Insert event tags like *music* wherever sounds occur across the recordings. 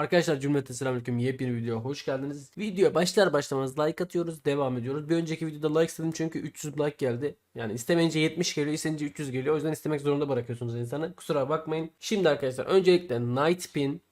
Arkadaşlar cümlete selamünaleyküm yepyeni videoya hoş geldiniz. Videoya başlar başlamaz like atıyoruz devam ediyoruz. Bir önceki videoda like istedim çünkü 300 like geldi. Yani istemeyince 70 geliyor isteyince 300 geliyor. O yüzden istemek zorunda bırakıyorsunuz insanı. Kusura bakmayın. Şimdi arkadaşlar öncelikle Nightpin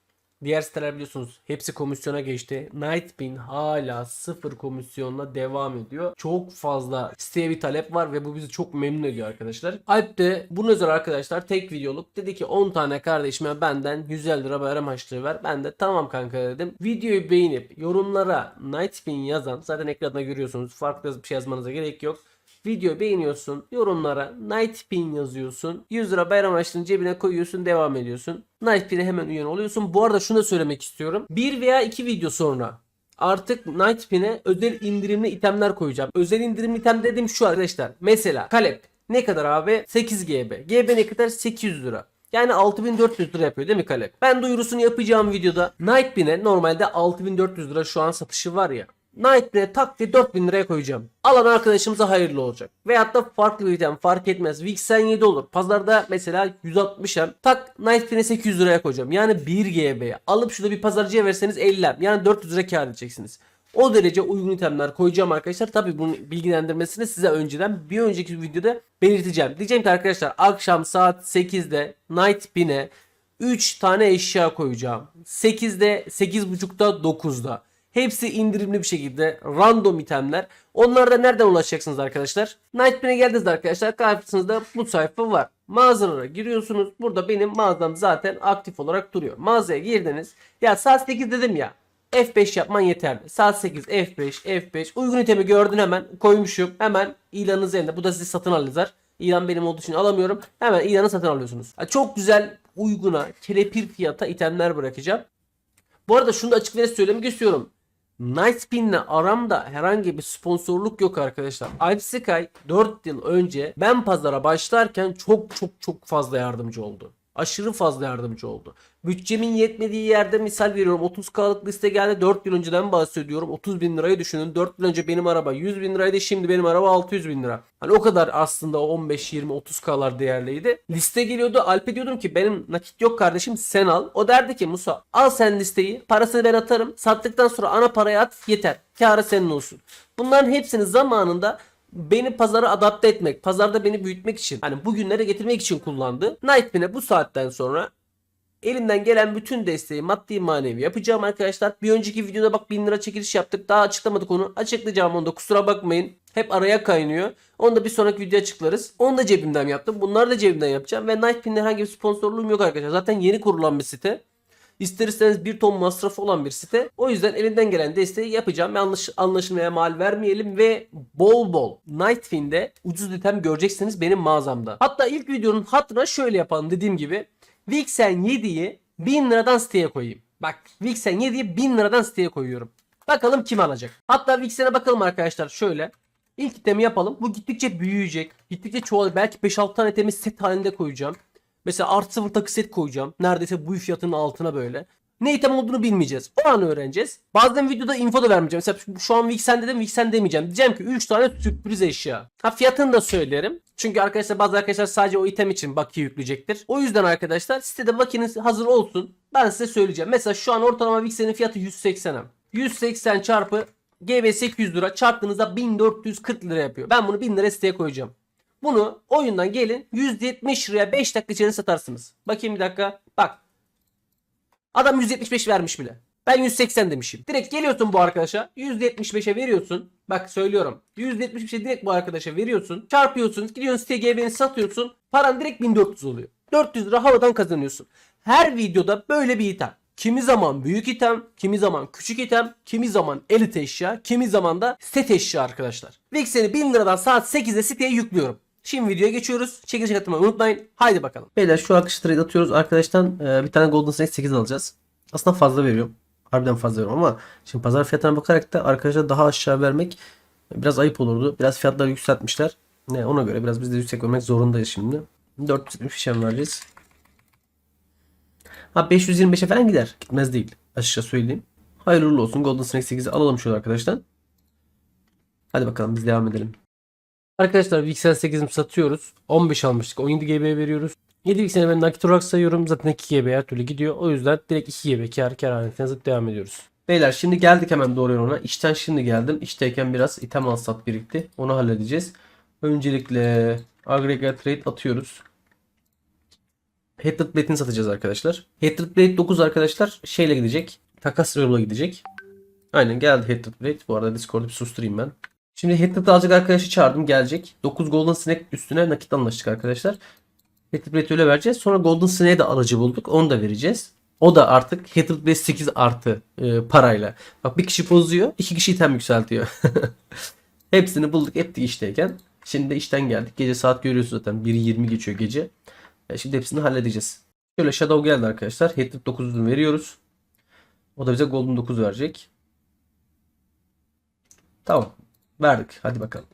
Diğer siteler biliyorsunuz hepsi komisyona geçti. Nightpin hala sıfır komisyonla devam ediyor. Çok fazla siteye bir talep var ve bu bizi çok memnun ediyor arkadaşlar. Alp de bunun üzerine arkadaşlar tek videoluk dedi ki 10 tane kardeşime benden 150 lira bayram harçlığı ver. Ben de tamam kanka dedim. Videoyu beğenip yorumlara Nightpin yazan zaten ekranda görüyorsunuz. Farklı bir şey yazmanıza gerek yok. Video beğeniyorsun. Yorumlara Nightpin yazıyorsun. 100 lira bayram harçlığını cebine koyuyorsun. Devam ediyorsun. Nightpin'e hemen üye oluyorsun. Bu arada şunu da söylemek istiyorum. Bir veya iki video sonra artık Nightpin'e özel indirimli itemler koyacağım. Özel indirimli item dediğim şu arkadaşlar. Mesela Kalep. Ne kadar abi? 8 GB. GB ne kadar? 800 lira. Yani 6400 lira yapıyor değil mi Kalep? Ben duyurusunu yapacağım videoda. Nightpin'e normalde 6400 lira şu an satışı var ya. Nightpin'e tak diye 4000 liraya koyacağım. Alan arkadaşımıza hayırlı olacak. Veyahut da farklı bir item fark etmez. Vixen 7 olur. Pazarda mesela 160 hem. Tak Nightpin'e 800 liraya koyacağım. Yani 1 GB'ye. Alıp şurada bir pazarcıya verseniz 50 hem. Yani 400 lira kar edeceksiniz. O derece uygun itemler koyacağım arkadaşlar. Tabi bunun bilgilendirmesini size önceden bir önceki videoda belirteceğim. Diyeceğim ki arkadaşlar akşam saat 8'de Nightpin'e 3 tane eşya koyacağım. 8'de, 8.30'da, 9'da. Hepsi indirimli bir şekilde random itemler. Onlara da nereden ulaşacaksınız arkadaşlar? Nightmare'e geldiniz arkadaşlar. Karşınızda bu sayfa var. Mağazalara giriyorsunuz. Burada benim mağazam zaten aktif olarak duruyor. Mağazaya girdiniz. Ya saat 8 dedim ya. F5 yapman yeterli. Saat 8 F5 F5 uygun itemi gördün hemen koymuşum. Hemen ilanınız elinde. Bu da sizi satın alacak. İlan benim olduğu için alamıyorum. Hemen ilanı satın alıyorsunuz. Çok güzel uyguna kelepir fiyata itemler bırakacağım. Bu arada şunu da açık ve söylemek istiyorum. Nightspin'le aramda herhangi bir sponsorluk yok arkadaşlar. Alp Sky 4 yıl önce ben pazara başlarken çok çok çok fazla yardımcı oldu. Aşırı fazla yardımcı oldu. Bütçemin yetmediği yerde misal veriyorum 30K'lık liste geldi 4 yıl önceden bahsediyorum 30 bin lirayı düşünün 4 yıl önce benim araba 100 bin liraydı şimdi benim araba 600 bin lira. Hani o kadar aslında 15 20 30K'lar değerliydi. Liste geliyordu Alp'e diyordum ki benim nakit yok kardeşim sen al. O derdi ki Musa al sen listeyi parasını ben atarım sattıktan sonra ana parayı at yeter. Kârı senin olsun. Bunların hepsini zamanında beni pazara adapte etmek, pazarda beni büyütmek için, hani bugünlere getirmek için kullandı. Nightpin'e bu saatten sonra elimden gelen bütün desteği maddi manevi yapacağım arkadaşlar. Bir önceki videoda bak 1000 lira çekiliş yaptık. Daha açıklamadık onu. Açıklayacağım onu da kusura bakmayın. Hep araya kaynıyor. Onu da bir sonraki video açıklarız. Onu da cebimden yaptım. Bunları da cebimden yapacağım. Ve Nightpin'le herhangi bir sponsorluğum yok arkadaşlar. Zaten yeni kurulan bir site. İster istemez bir ton masrafı olan bir site. O yüzden elimden gelen desteği yapacağım. Ve anlaş anlaşılmaya mal vermeyelim ve bol bol Nightfin'de ucuz item göreceksiniz benim mağazamda. Hatta ilk videonun hatırına şöyle yapalım dediğim gibi. Vixen 7'yi 1000 liradan siteye koyayım. Bak Vixen 7'yi 1000 liradan siteye koyuyorum. Bakalım kim alacak. Hatta Vixen'e bakalım arkadaşlar şöyle. İlk itemi yapalım. Bu gittikçe büyüyecek. Gittikçe çoğalacak. Belki 5-6 tane itemi set halinde koyacağım. Mesela artı sıfır takı koyacağım. Neredeyse bu fiyatının altına böyle. Ne item olduğunu bilmeyeceğiz. O an öğreneceğiz. Bazen videoda info da vermeyeceğim. Mesela şu an Vixen dedim Vixen demeyeceğim. Diyeceğim ki 3 tane sürpriz eşya. Ha fiyatını da söylerim. Çünkü arkadaşlar bazı arkadaşlar sadece o item için bakiye yükleyecektir. O yüzden arkadaşlar sitede bakiyeniz hazır olsun. Ben size söyleyeceğim. Mesela şu an ortalama Vixen'in fiyatı 180 hem. 180 çarpı GB 800 lira çarptığınızda 1440 lira yapıyor. Ben bunu 1000 lira siteye koyacağım. Bunu oyundan gelin 170 liraya 5 dakika içerisinde satarsınız. Bakayım bir dakika. Bak. Adam 175 vermiş bile. Ben 180 demişim. Direkt geliyorsun bu arkadaşa. 175'e veriyorsun. Bak söylüyorum. 175'e direkt bu arkadaşa veriyorsun. Çarpıyorsun. Gidiyorsun siteye GB'ni satıyorsun. Paran direkt 1400 oluyor. 400 lira havadan kazanıyorsun. Her videoda böyle bir item. Kimi zaman büyük item, kimi zaman küçük item, kimi zaman elit eşya, kimi zaman da set eşya arkadaşlar. Vixen'i 1000 liradan saat 8'de siteye yüklüyorum. Şimdi videoya geçiyoruz. Çekiliş katılmayı unutmayın. Haydi bakalım. Beyler şu akış trade atıyoruz. Arkadaştan e, bir tane Golden Snake 8 alacağız. Aslında fazla veriyorum. Harbiden fazla veriyorum ama şimdi pazar fiyatına bakarak da arkadaşa daha aşağı vermek biraz ayıp olurdu. Biraz fiyatları yükseltmişler. Ne ona göre biraz biz de yüksek vermek zorundayız şimdi. 470 fişem vereceğiz. Ha 525'e falan gider. Gitmez değil. Açıkça söyleyeyim. Hayırlı olsun. Golden Snake 8'i alalım şöyle arkadaşlar. Hadi bakalım biz devam edelim. Arkadaşlar Vixen 8'im satıyoruz. 15 almıştık. 17 GB veriyoruz. 7 sene ben nakit olarak sayıyorum. Zaten 2 GB her türlü gidiyor. O yüzden direkt 2 GB kar kar yazıp devam ediyoruz. Beyler şimdi geldik hemen doğru yola. İşten şimdi geldim. İşteyken biraz item al sat birikti. Onu halledeceğiz. Öncelikle aggregate rate atıyoruz. Hatred Blade'ini satacağız arkadaşlar. Hatred Blade 9 arkadaşlar şeyle gidecek. Takas yola gidecek. Aynen geldi Hatred Blade. Bu arada Discord'u bir susturayım ben. Şimdi Hatred alacak arkadaşı çağırdım gelecek. 9 Golden Snake üstüne nakit anlaştık arkadaşlar. Hatred Blade'i öyle vereceğiz. Sonra Golden Snake'e de aracı bulduk. Onu da vereceğiz. O da artık Hatred Blade 8 artı e, parayla. Bak bir kişi bozuyor. iki kişi item yükseltiyor. *laughs* Hepsini bulduk ettik işteyken. Şimdi de işten geldik. Gece saat görüyorsunuz zaten. 1.20 geçiyor gece. E, Şimdi hepsini halledeceğiz. Şöyle Shadow geldi arkadaşlar. Hatred 9'unu veriyoruz. O da bize Golden 9 verecek. Tamam. Verdik. Hadi bakalım.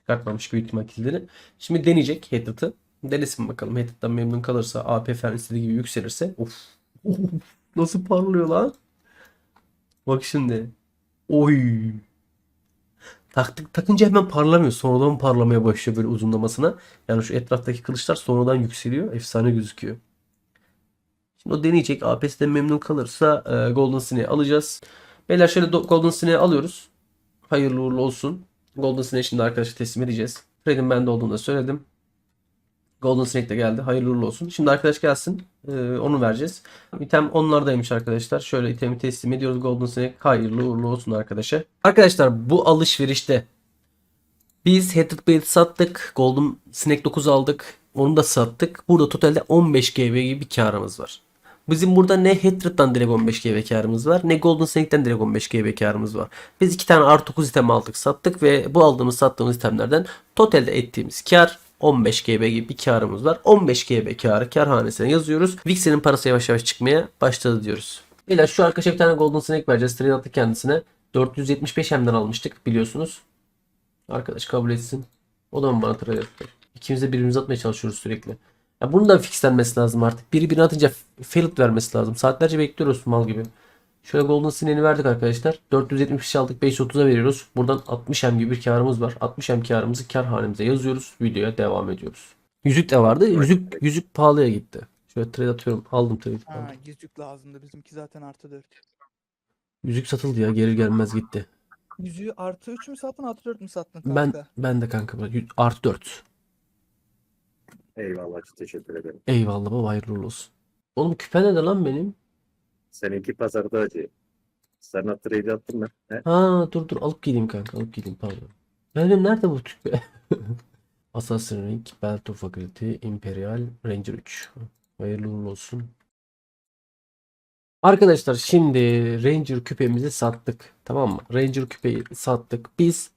Çıkartmamış büyük ihtimal. Şimdi deneyecek Hatred'ı. Denesin bakalım. Hatred'dan memnun kalırsa AP falan gibi yükselirse. Of. *laughs* Nasıl parlıyor lan? Bak şimdi. Oy. Taktık takınca hemen parlamıyor. Sonradan parlamaya başlıyor böyle uzunlamasına. Yani şu etraftaki kılıçlar sonradan yükseliyor. Efsane gözüküyor. Şimdi o deneyecek. APS'den memnun kalırsa e, Golden Snake'i alacağız. Beyler şöyle Golden Snake'i alıyoruz. Hayırlı uğurlu olsun. Golden Snake'i şimdi arkadaşa teslim edeceğiz. Fred'in bende olduğunu da söyledim. Golden Snake de geldi. Hayırlı uğurlu olsun. Şimdi arkadaş gelsin. Ee, onu vereceğiz. İtem onlardaymış arkadaşlar. Şöyle itemi teslim ediyoruz. Golden Snake hayırlı uğurlu olsun arkadaşa. Arkadaşlar bu alışverişte biz Hatred Blade sattık. Golden Snake 9 aldık. Onu da sattık. Burada totalde 15 GB gibi bir karımız var. Bizim burada ne Hatred'dan direkt 15 GB karımız var ne Golden Snake'den direkt 15 GB karımız var. Biz iki tane artı 9 item aldık sattık ve bu aldığımız sattığımız itemlerden totalde ettiğimiz kar 15 GB gibi bir karımız var. 15 GB karı kar hanesine yazıyoruz. Vixen'in parası yavaş yavaş çıkmaya başladı diyoruz. Beyler şu arkadaşa bir tane Golden Snake vereceğiz. Trade attık kendisine. 475 hemden almıştık biliyorsunuz. Arkadaş kabul etsin. O da mı bana trade etti? İkimiz de birbirimize atmaya çalışıyoruz sürekli. Ya bunun da fixlenmesi lazım artık. Biri birini atınca failed vermesi lazım. Saatlerce bekliyoruz mal gibi. Şöyle Golden Snake'i verdik arkadaşlar. 470 aldık 530'a veriyoruz. Buradan 60 hem gibi bir karımız var. 60 hem karımızı kar hanemize yazıyoruz. Videoya devam ediyoruz. Yüzük de vardı. Yüzük yüzük pahalıya gitti. Şöyle trade atıyorum. Aldım trade. Ha, yüzük lazımdı. Bizimki zaten artı 4. Yüzük satıldı ya. Gelir gelmez gitti. Yüzüğü artı 3 mü sattın artı 4 mü sattın kanka? Ben ben de kanka artı 4. Eyvallah teşekkür ederim. Eyvallah baba hayırlı olsun. Oğlum küpe ne lan benim? Seninki pazarda acı. Sana trade attım ben. He? Ha dur dur alıp geleyim kanka alıp geleyim pardon. Benim nerede bu küpe? *laughs* Assassin's Ring, of Faculty, Imperial, Ranger 3. Hayırlı uğurlu olsun. Arkadaşlar şimdi Ranger küpemizi sattık. Tamam mı? Ranger küpeyi sattık. Biz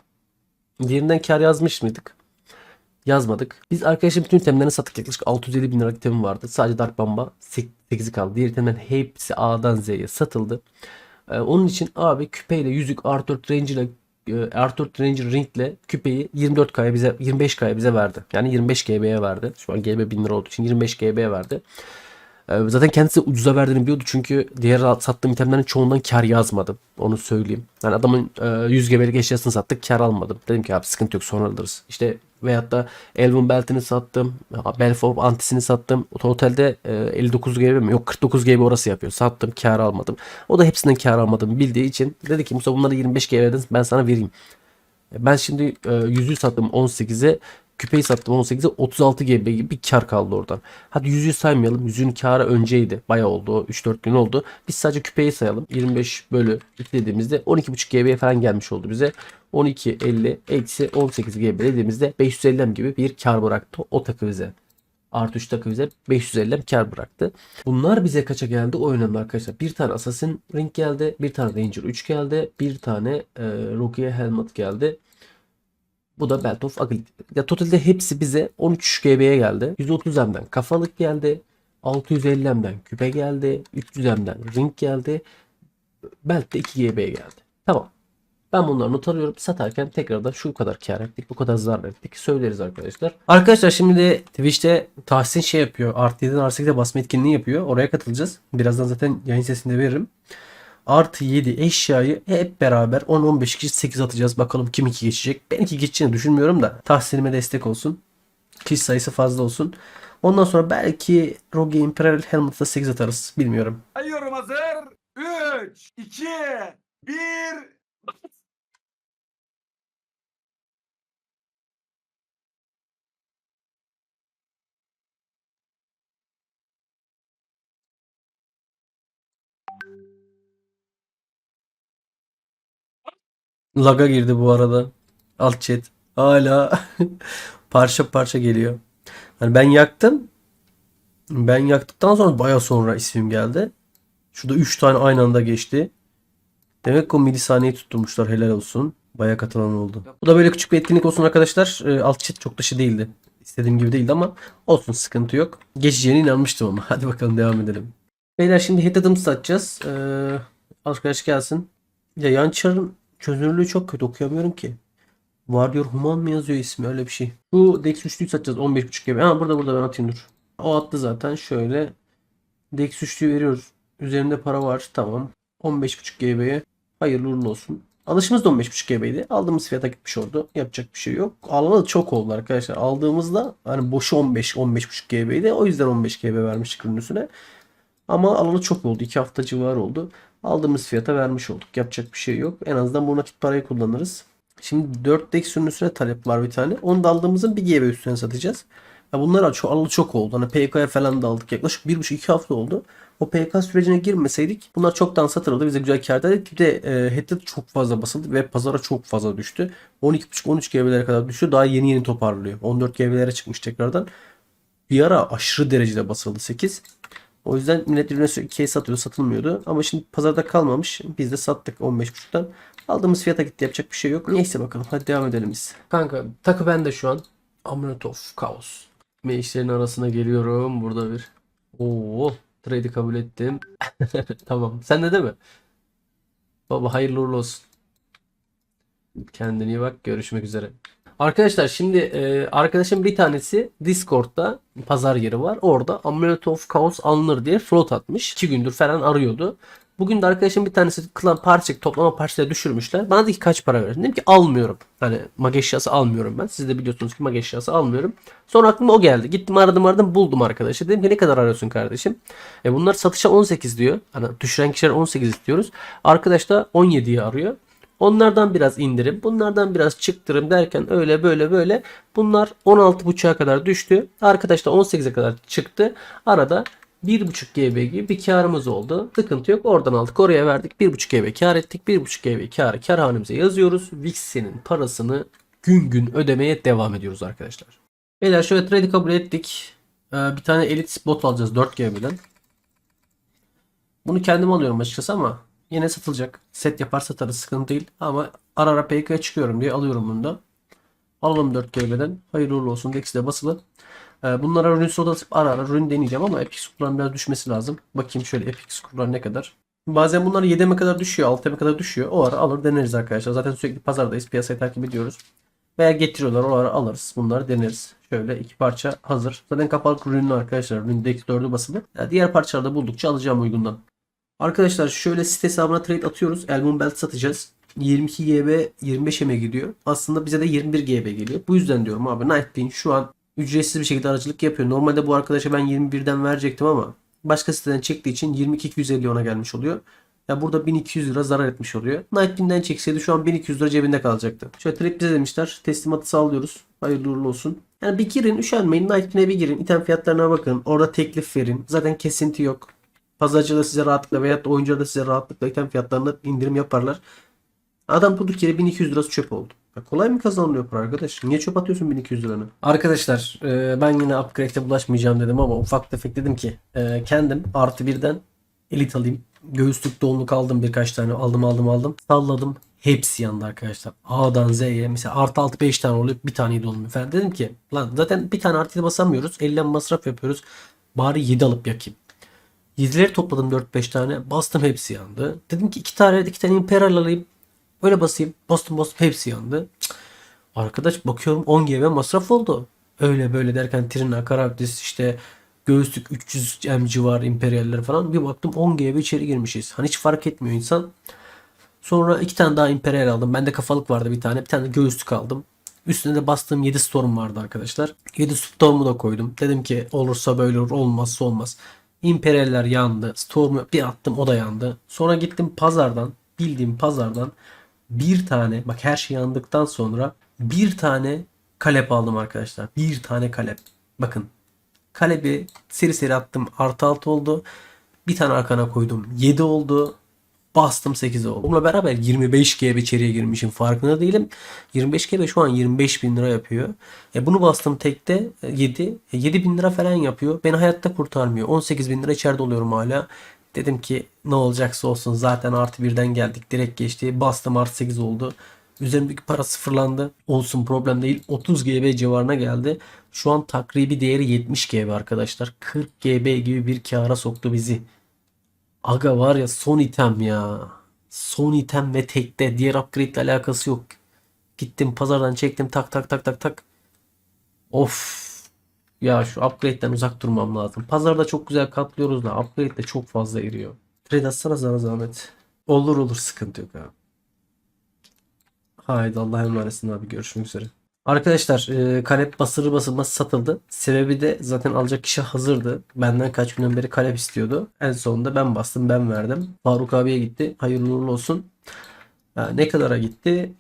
diğerinden kar yazmış mıydık? Yazmadık. Biz arkadaşım bütün itemlerini sattık. Yaklaşık 650 bin lira itemim vardı. Sadece Dark Bamba 8'i kaldı. Diğer itemlerin hepsi A'dan Z'ye satıldı. Ee, onun için abi küpeyle yüzük R4 Ranger ile e, R4 Ranger Ring ile küpeyi 24K'ya bize 25K'ya bize verdi. Yani 25 GB'ye verdi. Şu an GB 1000 lira olduğu için 25 GB'ye verdi. Ee, Zaten kendisi ucuza verdiğini biliyordu çünkü diğer sattığım itemlerin çoğundan kar yazmadım. Onu söyleyeyim. Yani adamın e, 100 GB'lik eşyasını sattık kar almadım. Dedim ki abi sıkıntı yok sonra alırız. İşte veyahut da Elven Belt'ini sattım. Belfort Antis'ini sattım. Totalde e, 59 GB mi? Yok 49 GB orası yapıyor. Sattım kar almadım. O da hepsinden kar almadım bildiği için dedi ki Musa bunları 25 GB'den ben sana vereyim. Ben şimdi e, yüzüğü sattım 18'e. Küpeyi sattım 18'e 36 GB gibi bir kar kaldı oradan. Hadi yüzüğü saymayalım. Yüzüğün karı önceydi. Bayağı oldu. o 3-4 gün oldu. Biz sadece küpeyi sayalım. 25 bölü 2 dediğimizde 12.5 GB'ye falan gelmiş oldu bize. 12, 50, eksi 18 GB dediğimizde 550 gibi bir kar bıraktı o takı bize. Artı 3 takı bize 550 kar bıraktı. Bunlar bize kaça geldi? O önemli arkadaşlar. Bir tane Assassin Ring geldi. Bir tane Ranger 3 geldi. Bir tane e, Rocky Helmet geldi. Bu da Belt of Agility. Ya totalde hepsi bize 13 GB'ye geldi. 130 M'den kafalık geldi. 650 M'den küpe geldi. 300 M'den ring geldi. Belt de 2 GB'ye geldi. Tamam. Ben bunları not alıyorum. Satarken tekrardan şu kadar kar ettik, bu kadar zarar ettik söyleriz arkadaşlar. Arkadaşlar şimdi de Twitch'te Tahsin şey yapıyor. Artı 7'den artı 8'e basma etkinliği yapıyor. Oraya katılacağız. Birazdan zaten yayın sesinde veririm. Artı 7 eşyayı hep beraber 10-15 kişi 8 atacağız. Bakalım kim 2 geçecek. Ben 2 geçeceğini düşünmüyorum da Tahsin'ime destek olsun. Kişi sayısı fazla olsun. Ondan sonra belki Rogue Imperial Helmet'la 8 atarız. Bilmiyorum. Sayıyorum hazır. 3, 2, 1. Laga girdi bu arada. Alt chat. Hala *laughs* parça parça geliyor. Yani ben yaktım. Ben yaktıktan sonra baya sonra ismim geldi. Şurada 3 tane aynı anda geçti. Demek ki o milisaniyeyi tutturmuşlar. Helal olsun. Baya katılan oldu. Bu da böyle küçük bir etkinlik olsun arkadaşlar. Ee, alt chat çok dışı değildi. İstediğim gibi değildi ama olsun sıkıntı yok. Geçeceğine inanmıştım ama. *laughs* Hadi bakalım devam edelim. Beyler şimdi head adımı satacağız. Ee, arkadaş gelsin. Ya Yançar'ın çözünürlüğü çok kötü okuyamıyorum ki. Warrior Human mı yazıyor ismi öyle bir şey. Bu Dex 3'lüyü satacağız 15.5 GB. Ha burada burada ben atayım dur. O attı zaten şöyle. Dex 3'lüyü veriyoruz. Üzerinde para var tamam. 15.5 GB'ye hayırlı uğurlu olsun. Alışımız da 15.5 GB'ydi. Aldığımız fiyata gitmiş oldu. Yapacak bir şey yok. Alalı çok oldu arkadaşlar. Aldığımızda hani boşu 15 15.5 GB'ydi. O yüzden 15 GB vermiştik ürün üstüne. Ama alalı çok oldu. 2 hafta civarı oldu. Aldığımız fiyata vermiş olduk. Yapacak bir şey yok. En azından bu nakit parayı kullanırız. Şimdi 4 Dex üstüne talep var bir tane. Onu da aldığımızın 1 GB üstüne satacağız. Ya bunlar çok, çok oldu. Hani PK'ya falan da aldık. Yaklaşık 1,5-2 hafta oldu. O PK sürecine girmeseydik bunlar çoktan satılırdı. Bize güzel kâr ederdik. Bir de e, headed çok fazla basıldı ve pazara çok fazla düştü. 12.5-13 GB'lere kadar düştü. Daha yeni yeni toparlıyor. 14 GB'lere çıkmış tekrardan. Bir ara aşırı derecede basıldı 8. O yüzden millet ürüne sürekli case satılmıyordu. Ama şimdi pazarda kalmamış. Biz de sattık 15.5'tan. Aldığımız fiyata gitti yapacak bir şey yok. Neyse bakalım hadi devam edelim biz. Kanka takı bende şu an. Amulet of Chaos. Meşlerin arasına geliyorum. Burada bir. Oo, trade'i kabul ettim. *laughs* tamam. Sen de değil mi? Baba hayırlı uğurlu olsun. Kendine iyi bak. Görüşmek üzere. Arkadaşlar şimdi e, arkadaşım bir tanesi Discord'da pazar yeri var. Orada Amulet of Chaos alınır diye float atmış. 2 gündür falan arıyordu. Bugün de arkadaşım bir tanesi klan parça toplama parçaya düşürmüşler. Bana dedi ki kaç para verirsin? Dedim ki almıyorum. Hani mag eşyası almıyorum ben. Siz de biliyorsunuz ki mag eşyası almıyorum. Sonra aklıma o geldi. Gittim aradım aradım buldum arkadaşı. Dedim ki ne kadar arıyorsun kardeşim? E bunlar satışa 18 diyor. Hani düşüren kişiler 18 istiyoruz. Arkadaş da 17'yi arıyor. Onlardan biraz indirim, bunlardan biraz çıktırım derken öyle böyle böyle bunlar 16.5'a kadar düştü. Arkadaş da 18'e kadar çıktı. Arada 1.5 GB gibi bir karımız oldu. Sıkıntı yok. Oradan aldık oraya verdik. 1.5 GB kar ettik. 1.5 GB karı karhanemize yazıyoruz. Vixen'in parasını gün gün ödemeye devam ediyoruz arkadaşlar. Beyler şöyle trade kabul ettik. Ee, bir tane Elite bot alacağız 4 GB'den. Bunu kendim alıyorum açıkçası ama yine satılacak. Set yapar satarız sıkıntı değil. Ama ara ara PK'ya çıkıyorum diye alıyorum bunu da. Alalım 4 GB'den. Hayırlı uğurlu olsun. Dex'i de basılı. Ee, bunlara rune soda atıp ara ara rune deneyeceğim ama epic skorların biraz düşmesi lazım. Bakayım şöyle epic skorlar ne kadar. Bazen bunlar 7'me kadar düşüyor, 6'ma kadar düşüyor. O ara alır deneriz arkadaşlar. Zaten sürekli pazardayız. Piyasayı takip ediyoruz. Veya getiriyorlar. O ara alırız. Bunları deneriz. Şöyle iki parça hazır. Zaten kapalı ürünlü arkadaşlar. Rune 4'ü basılı. Yani diğer parçaları da buldukça alacağım uygundan. Arkadaşlar şöyle site hesabına trade atıyoruz. Elmon Belt satacağız. 22 GB 25 ME gidiyor. Aslında bize de 21 GB geliyor. Bu yüzden diyorum abi Nightbane şu an ücretsiz bir şekilde aracılık yapıyor. Normalde bu arkadaşa ben 21'den verecektim ama başka siteden çektiği için 22.250 ona gelmiş oluyor. Ya burada 1200 lira zarar etmiş oluyor. Nightbeam'den çekseydi şu an 1200 lira cebinde kalacaktı. Şöyle trade bize demişler. Teslimatı sağlıyoruz. Hayırlı uğurlu olsun. Yani bir girin üşenmeyin. Nightbeam'e bir girin. İtem fiyatlarına bakın. Orada teklif verin. Zaten kesinti yok. Pazarcı da size rahatlıkla veya oyuncular da size rahatlıkla item fiyatlarında indirim yaparlar. Adam durduk yere 1200 lirası çöp oldu. Ya kolay mı kazanılıyor para arkadaş? Niye çöp atıyorsun 1200 liranı? Arkadaşlar e, ben yine upgrade'e bulaşmayacağım dedim ama ufak tefek dedim ki e, kendim artı birden elit alayım. Göğüslük donluk aldım birkaç tane aldım aldım aldım. Salladım. Hepsi yandı arkadaşlar. A'dan Z'ye mesela artı altı 5 tane oluyor bir taneyi dolmuyor falan. Dedim ki lan zaten bir tane artı basamıyoruz. 50 masraf yapıyoruz. Bari 7 alıp yakayım. 7'leri topladım 4-5 tane. Bastım hepsi yandı. Dedim ki 2 tane 2 tane Imperial alayım. Öyle basayım. Bastım bastım hepsi yandı. Cık. Arkadaş bakıyorum 10 GB masraf oldu. Öyle böyle derken Trina, Karaktis işte göğüslük 300 M civarı Imperial'ler falan. Bir baktım 10 GB içeri girmişiz. Hani hiç fark etmiyor insan. Sonra iki tane daha Imperial aldım. Bende kafalık vardı bir tane. Bir tane de göğüslük aldım. Üstüne de bastığım 7 storm vardı arkadaşlar. 7 storm'u da koydum. Dedim ki olursa böyle olur olmazsa olmaz. Imperialler yandı. Storm'u bir attım o da yandı. Sonra gittim pazardan bildiğim pazardan bir tane bak her şey yandıktan sonra bir tane kalep aldım arkadaşlar. Bir tane kalep. Bakın kalebi seri seri attım. Artı 6 oldu. Bir tane arkana koydum. 7 oldu. Bastım 8 oldu. Bununla beraber 25 GB içeriye girmişim. Farkında değilim. 25 GB şu an 25 bin lira yapıyor. E bunu bastım tekte 7. 7 bin lira falan yapıyor. Beni hayatta kurtarmıyor. 18 bin lira içeride oluyorum hala. Dedim ki ne olacaksa olsun. Zaten artı birden geldik. Direkt geçti. Bastım artı 8 oldu. Üzerimdeki para sıfırlandı. Olsun problem değil. 30 GB civarına geldi. Şu an takribi değeri 70 GB arkadaşlar. 40 GB gibi bir kâra soktu bizi. Aga var ya son item ya. Son item ve tekte. Diğer upgrade ile alakası yok. Gittim pazardan çektim tak tak tak tak tak. Of. Ya şu upgrade'den uzak durmam lazım. Pazarda çok güzel katlıyoruz da upgrade de çok fazla eriyor. Trade atsana sana zahmet. Olur olur sıkıntı yok abi. Haydi Allah'a emanetsin abi görüşmek üzere. Arkadaşlar e, kalep basırı basılmaz satıldı. Sebebi de zaten alacak kişi hazırdı. Benden kaç günden beri kalep istiyordu. En sonunda ben bastım ben verdim. Faruk abiye gitti. Hayırlı uğurlu olsun. Ha, ne kadara gitti?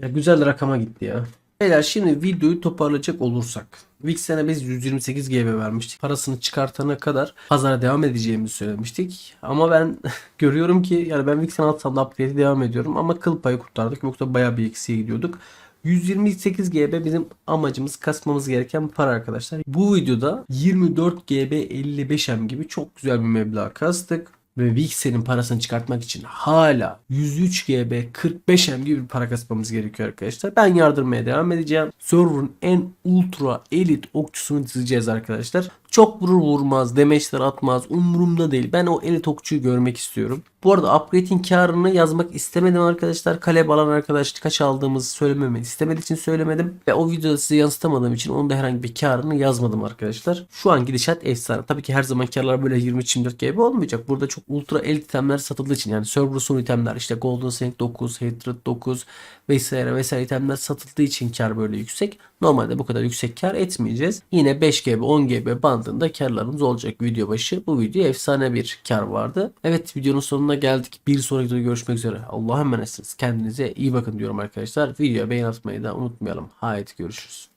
Ya, güzel rakama gitti ya. Beyler şimdi videoyu toparlayacak olursak. Vixen'e biz 128 GB vermiştik. Parasını çıkartana kadar pazara devam edeceğimizi söylemiştik. Ama ben *laughs* görüyorum ki yani ben Vixen da upgrade'e devam ediyorum. Ama kıl payı kurtardık. Yoksa bayağı bir eksiğe gidiyorduk. 128 GB bizim amacımız kasmamız gereken para arkadaşlar. Bu videoda 24 GB 55 M gibi çok güzel bir meblağ kastık. Ve Vixen'in parasını çıkartmak için hala 103 GB 45 M gibi bir para kasmamız gerekiyor arkadaşlar. Ben yardırmaya devam edeceğim. Server'ın en ultra elit okçusunu dizeceğiz arkadaşlar. Çok vurur vurmaz, demeçler atmaz umurumda değil. Ben o elit okçuyu görmek istiyorum. Bu arada upgrade'in karını yazmak istemedim arkadaşlar. Kalep alan arkadaş kaç aldığımızı söylememi istemediği için söylemedim. Ve o videoda size yansıtamadığım için onun da herhangi bir karını yazmadım arkadaşlar. Şu an gidişat efsane. Tabii ki her zaman karlar böyle 23-24 GB olmayacak. Burada çok ultra elit itemler satıldığı için yani server son itemler işte Golden Snake 9, Hatred 9 vesaire vesaire itemler satıldığı için kar böyle yüksek. Normalde bu kadar yüksek kar etmeyeceğiz. Yine 5 GB 10 GB bandında karlarımız olacak video başı. Bu video efsane bir kar vardı. Evet videonun sonuna geldik. Bir sonraki videoda görüşmek üzere. Allah'a emanetsiniz. Kendinize iyi bakın diyorum arkadaşlar. Videoya beğen atmayı da unutmayalım. Haydi görüşürüz.